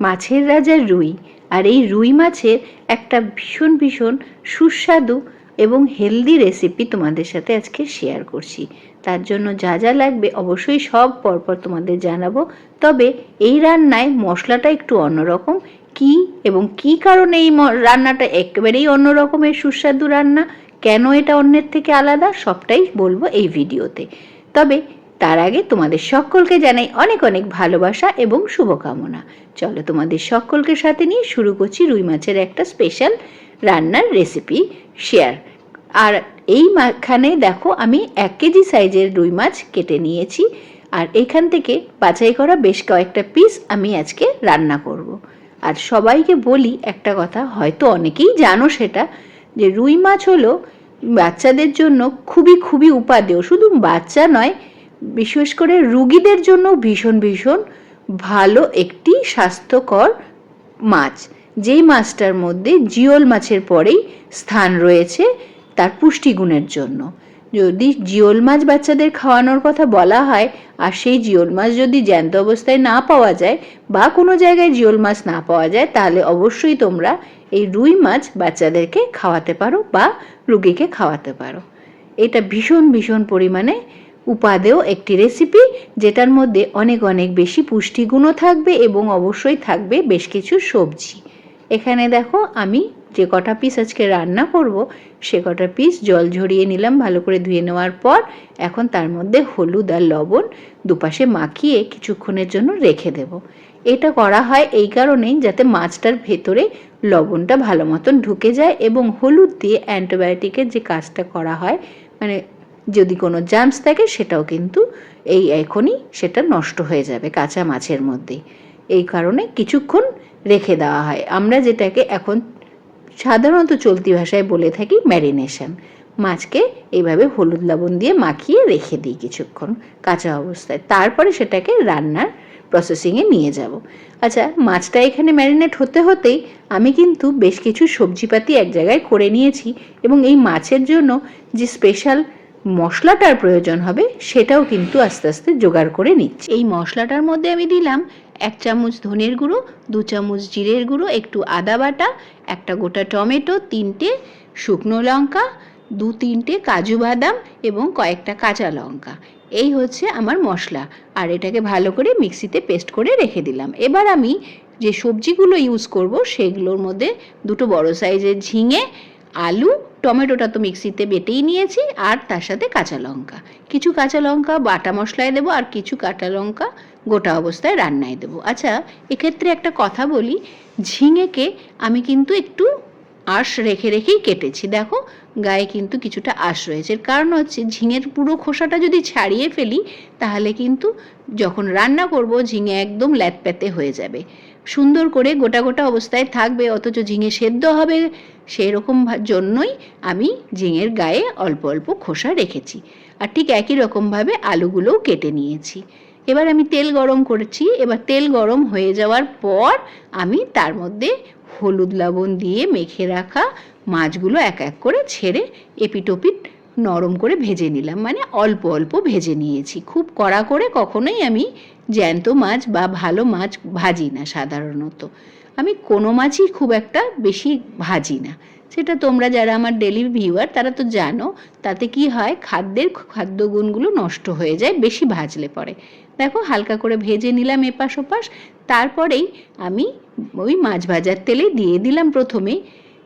মাছের রাজা রুই। আর এই রুই মাছের একটা ভীষণ ভীষণ সুস্বাদু এবং হেলদি রেসিপি তোমাদের সাথে আজকে শেয়ার করছি। তার জন্য যা যা লাগবে অবশ্যই সব পরপর তোমাদের জানাব। তবে এই রান্নায় মশলাটা একটু অন্যরকম। কি এবং কি কারণে এই রান্নাটা একেবারেই অন্যরকমের সুস্বাদু রান্না? কেন এটা অন্যের থেকে আলাদা? সবটাই বলব এই ভিডিওতে তবে তার আগে তোমাদের সকলকে জানাই অনেক অনেক ভালোবাসা এবং শুভকামনা। চলো তোমাদের সকলকে সাথে নিয়ে শুরু করছি রুই মাছের একটা স্পেশাল রান্নার রেসিপি শেয়ার আর এই মাখানে দেখো আমি এক কেজি সাইজের রুই মাছ কেটে নিয়েছি। আর এখান থেকে বাছাই করা বেশ কয়েকটা পিস আমি আজকে রান্না করব। আর সবাইকে বলি একটা কথা, হয়তো অনেকেই জানো সেটা, যে রুই মাছ হলো বাচ্চাদের জন্য খুবই খুবই উপাদেয়। শুধু বাচ্চা নয় বিশেষ করে রুগীদের জন্য ভীষণ ভীষণ ভালো একটি স্বাস্থ্যকর মাছ। যেই মাছটার মধ্যে জিওল মাছের পরেই স্থান রয়েছে তার পুষ্টিগুণের জন্য। যদি জিওল মাছ বাচ্চাদের খাওয়ানোর কথা বলা হয়, আর সেই জিওল মাছ যদি জ্যান্ত অবস্থায় না পাওয়া যায় বা কোনো জায়গায় জিওল মাছ না পাওয়া যায়, তাহলে অবশ্যই তোমরা এই রুই মাছ বাচ্চাদেরকে খাওয়াতে পারো বা রুগীকে খাওয়াতে পারো। এটা ভীষণ ভীষণ পরিমাণে উপাদেয় একটি রেসিপি যেটার মধ্যে অনেক অনেক বেশি পুষ্টিগুণও থাকবে এবং অবশ্যই থাকবে বেশ কিছু সবজি। এখানে দেখো আমি যে কটা পিস আজকে রান্না করব, সে কটা পিস জল ঝরিয়ে নিলাম ভালো করে ধুয়ে নেওয়ার পর এখন তার মধ্যে হলুদ আর লবণ দুপাশে মাখিয়ে কিছুক্ষণের জন্য রেখে দেব। এটা করা হয় এই কারণেই যাতে মাছটার ভেতরে লবণটা ভালো মতন ঢুকে যায় এবং হলুদ দিয়ে অ্যান্টিবায়োটিকের যে কাজটা করা হয় মানে যদি কোনো জার্মস থাকে, সেটাও কিন্তু এই এখনই সেটা নষ্ট হয়ে যাবে কাঁচা মাছের মধ্যেই এই কারণে কিছুক্ষণ রেখে দেওয়া হয়। আমরা যেটাকে এখন সাধারণত চলতি ভাষায় বলে থাকি ম্যারিনেশন। মাছকে এইভাবে হলুদ লবণ দিয়ে মাখিয়ে রেখে দিই কিছুক্ষণ কাঁচা অবস্থায়। তারপরে সেটাকে রান্নার প্রসেসিংয়ে নিয়ে যাব। আচ্ছা মাছটা এখানে ম্যারিনেট হতে হতেই আমি কিন্তু বেশ কিছু সবজিপাতি এক জায়গায় করে নিয়েছি এবং এই মাছের জন্য যে স্পেশাল মশলাটার প্রয়োজন হবে, সেটাও কিন্তু আস্তে আস্তে জোগাড় করে নিচ্ছি। এই মশলাটার মধ্যে আমি দিলাম এক চামচ ধনের গুঁড়ো, দু চামচ জিরের গুঁড়ো, একটু আদা বাটা, একটা গোটা টমেটো, তিনটে শুকনো লঙ্কা, দু তিনটে কাজু বাদাম এবং কয়েকটা কাঁচা লঙ্কা। এই হচ্ছে আমার মশলা। আর এটাকে ভালো করে মিক্সিতে পেস্ট করে রেখে দিলাম। এবার আমি যে সবজিগুলো ইউজ করব, সেগুলোর মধ্যে দুটো বড় সাইজের ঝিঙে, আলু টমেটোটা তো মিক্সিতে বেটেই নিয়েছি, আর তার সাথে কাঁচা লঙ্কা। কিছু কাঁচা লঙ্কা বাটা মশলায় দেবো, আর কিছু কাঁচা লঙ্কা গোটা অবস্থায় রান্নায় দেবো। আচ্ছা এক্ষেত্রে একটা কথা বলি, ঝিঙেকে আমি কিন্তু একটু আঁশ রেখে রেখেই কেটেছি। দেখো গায়ে কিন্তু কিছুটা আঁশ রয়েছে। এর কারণ হচ্ছে ঝিঙের পুরো খোসাটা যদি ছাড়িয়ে ফেলি, তাহলে কিন্তু যখন রান্না করব ঝিঙে একদম ল্যাতপ্যাতে হয়ে যাবে। সুন্দর করে গোটা গোটা অবস্থায় থাকবে, অথচ ঝিঙে সেদ্ধ হবে সেই রকম জন্যই আমি ঝিঙের গায়ে অল্প অল্প খোসা রেখেছি। আর ঠিক একই রকমভাবে আলুগুলোও কেটে নিয়েছি। এবার আমি তেল গরম করেছি। এবার তেল গরম হয়ে যাওয়ার পর আমি তার মধ্যে হলুদ লবণ দিয়ে মেখে রাখা মাছগুলো এক এক করে ছেড়ে এপিটোপিট নরম করে ভেজে নিলাম। মানে অল্প অল্প ভেজে নিয়েছি। খুব কড়া করে কখনোই আমি জ্যান্ত মাছ বা ভালো মাছ ভাজি না সাধারণত। আমি কোনো মাছই খুব একটা বেশি ভাজি না। সেটা তোমরা যারা আমার ডেলি ভিউয়ার, তারা তো জানো, তাতে কি হয়, খাদ্যের খাদ্যগুণগুলো নষ্ট হয়ে যায়, বেশি ভাজলে পরে। দেখো, হালকা করে ভেজে নিলাম এপাশ ওপাশ। তারপরেই আমি ওই মাছ ভাজার তেলে দিয়ে দিলাম প্রথমে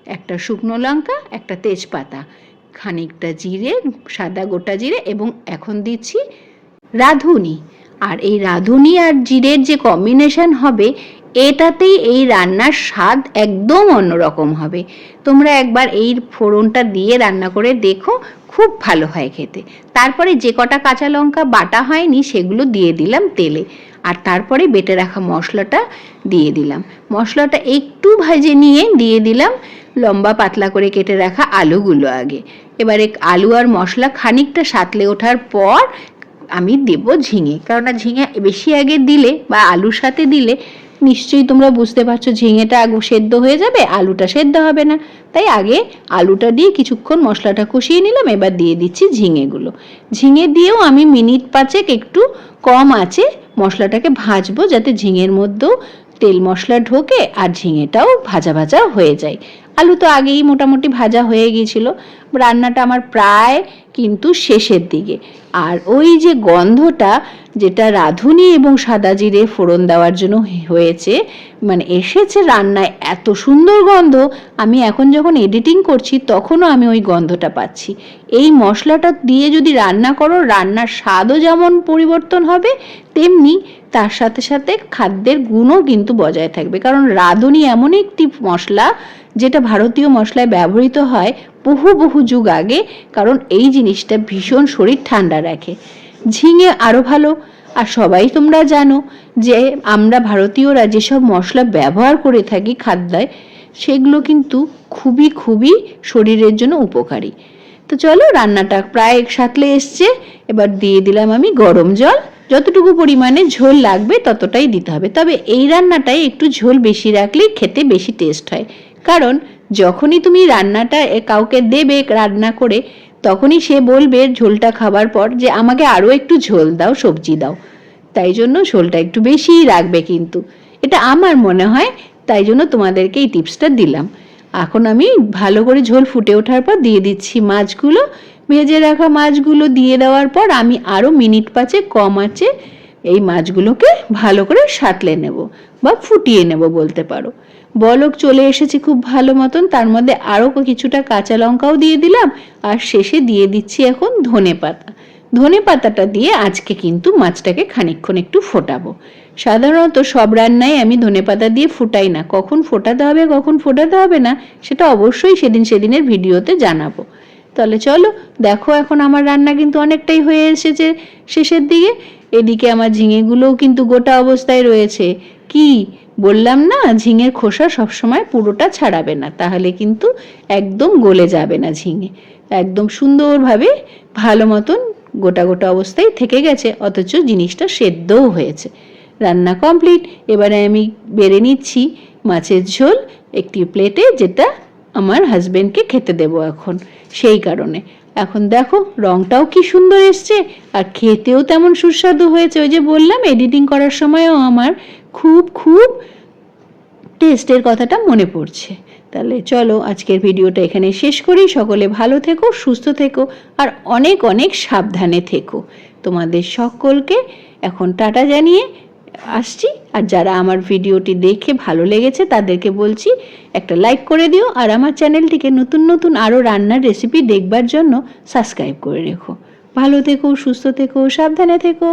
একটা শুকনো লঙ্কা, একটা তেজপাতা, খানিকটা জিরে, সাদা গোটা জিরে এবং এখন দিচ্ছি রাঁধুনি। আর এই রাঁধুনি আর জিরের যে কম্বিনেশন হবে, এটাতেই এই রান্নার স্বাদ একদম অন্যরকম হবে। তোমরা একবার এই ফোড়নটা দিয়ে রান্না করে দেখো, খুব ভালো হয় খেতে। তারপরে যে কটা কাঁচা লঙ্কা বাটা হয়নি, সেগুলো দিয়ে দিলাম তেলে। আর তারপরে বেটে রাখা মশলাটা দিয়ে দিলাম। মশলাটা একটু ভেজে নিয়ে দিয়ে দিলাম লম্বা পাতলা করে কেটে রাখা আলুগুলো আগে। এবারে আলু আর মশলা খানিকটা সাতলে ওঠার পর আমি দেব ঝিঙে। কেননা ঝিঙে বেশি আগে দিলে বা আলুর সাথে দিলে নিশ্চয়ই তোমরা বুঝতে পারছ ঝিঙেটা আগে সেদ্ধ হয়ে যাবে, আলুটা সেদ্ধ হবে না। তাই আগে আলুটা দিয়ে কিছুক্ষণ মশলাটা কষিয়ে নিলাম, এবার দিয়ে দিচ্ছি ঝিঙেগুলো। ঝিঙে দিয়েও আমি মিনিট পাঁচেক একটু কম আছে মশলাটাকে ভাজবো যাতে ঝিঙের মধ্যেও তেল মশলা ঢোকে আর ঝিঙেটাও ভাজা ভাজা হয়ে যায়। আলু তো আগেই মোটামুটি ভাজা হয়ে গিয়েছিল। রান্নাটা আমার প্রায় কিন্তু শেষের দিকে। আর ওই যে গন্ধটা যেটা রাঁধুনি এবং সাদা জিরে ফোড়ন দেওয়ার জন্য হয়েছে মানে এসেছে রান্নায় এত সুন্দর গন্ধ, আমি এখন যখন এডিটিং করছি তখনও আমি ওই গন্ধটা পাচ্ছি। এই মশলাটা দিয়ে যদি রান্না করো, রান্নার স্বাদও যেমন পরিবর্তন হবে, তেমনি তার সাথে সাথে খাদ্যের গুণও কিন্তু বজায় থাকবে। কারণ রাঁধুনি এমন একটি মশলা, যেটা ভারতীয় মশলায় ব্যবহৃত হয় বহু বহু যুগ আগে, কারণ এই জিনিসটা ভীষণ শরীর ঠান্ডা রাখে। ঝিঙে আরও ভালো। আর সবাই তোমরা জানো যে আমরা ভারতীয়রা যেসব মশলা ব্যবহার করে থাকি খাদ্যায়, সেগুলো কিন্তু খুবই খুবই শরীরের জন্য উপকারী। তো চলো রান্নাটা প্রায় সাতলে এসছে। এবার দিয়ে দিলাম আমি গরম জল। যতটুকু পরিমাণে ঝোল লাগবে ততটাই দিতে হবে। তবে এই রান্নাটায় একটু ঝোল বেশি রাখলে খেতে বেশি টেস্ট হয়। কারণ যখনই তুমি রান্নাটা কাউকে দেবে রান্না করে, তখনই সে বলবে ঝোলটা খাবার পর যে আমাকে আরও একটু ঝোল দাও, সবজি দাও। তাই জন্য ঝোলটা একটু বেশিই রাখবে কিন্তু। এটা আমার মনে হয়, তাই জন্য তোমাদেরকে এই টিপসটা দিলাম। এখন আমি ভালো করে ঝোল ফুটে ওঠার পর দিয়ে দিচ্ছি মাছগুলো। ভেজে রাখা মাছগুলো দিয়ে দেওয়ার পর আমি আরও মিনিট পাঁচে কম আছে এই মাছগুলোকে ভালো করে সাঁতলে নেব বা ফুটিয়ে নেব বলতে পারো। বলক চলে এসেছে খুব ভালো মতন, তার মধ্যে আরও কিছুটা কাঁচা লঙ্কাও দিয়ে দিলাম আর শেষে দিয়ে দিচ্ছি এখন ধনে পাতা। ধনে পাতাটা দিয়ে আজকে কিন্তু মাছটাকে খানিকক্ষণ একটু ফোটাবো। সাধারণত সব রান্নায় আমি ধনে পাতা দিয়ে ফুটাই না, কখন ফোটাতে হবে, কখন ফোটাতে হবে না, সেটা অবশ্যই সেদিন সেদিনের ভিডিওতে জানাব। তাহলে চলো, দেখো এখন আমার রান্না কিন্তু অনেকটাই হয়ে এসেছে শেষের দিকে। এদিকে আমার ঝিঙেগুলোও কিন্তু গোটা অবস্থায় রয়েছে। কি? বললাম না, ঝিঙের খোসা সবসময় পুরোটা ছাড়াবে না, তাহলে কিন্তু একদম গলে যাবে না ঝিঙে। একদম সুন্দরভাবে ভালো মতন গোটা গোটা অবস্থায় থেকে গেছে, অথচ জিনিসটা সেদ্ধও হয়েছে। রান্না কমপ্লিট, এবারে আমি বেড়ে নিচ্ছি মাছের ঝোল, একটি প্লেটে যেটা আমার হাজবেন্ডকে খেতে দেবো এখন, সেই কারণে। এখন দেখো, রংটাও কি সুন্দর এসছে, আর খেতেও তেমন সুস্বাদু হয়েছে। ওই যে বললাম এডিটিং করার সময়ও আমার খুব খুব টেস্টের কথাটা মনে পড়ছে। তাহলে চলো, আজকের ভিডিওটা এখানে শেষ করি। সকলে ভালো থেকো, সুস্থ থেকো, আর অনেক অনেক সাবধানে থেকো। তোমাদের সকলকে এখন টাটা জানিয়ে আসছি। আর যারা আমার ভিডিওটি দেখে ভালো লেগেছে, তাদেরকে বলছি একটা লাইক করে দিও আর আমার চ্যানেলটিকে নতুন নতুন আরও রান্নার রেসিপি দেখবার জন্য সাবস্ক্রাইব করে রেখো। ভালো থেকো, সুস্থ থেকো, সাবধানে থেকো।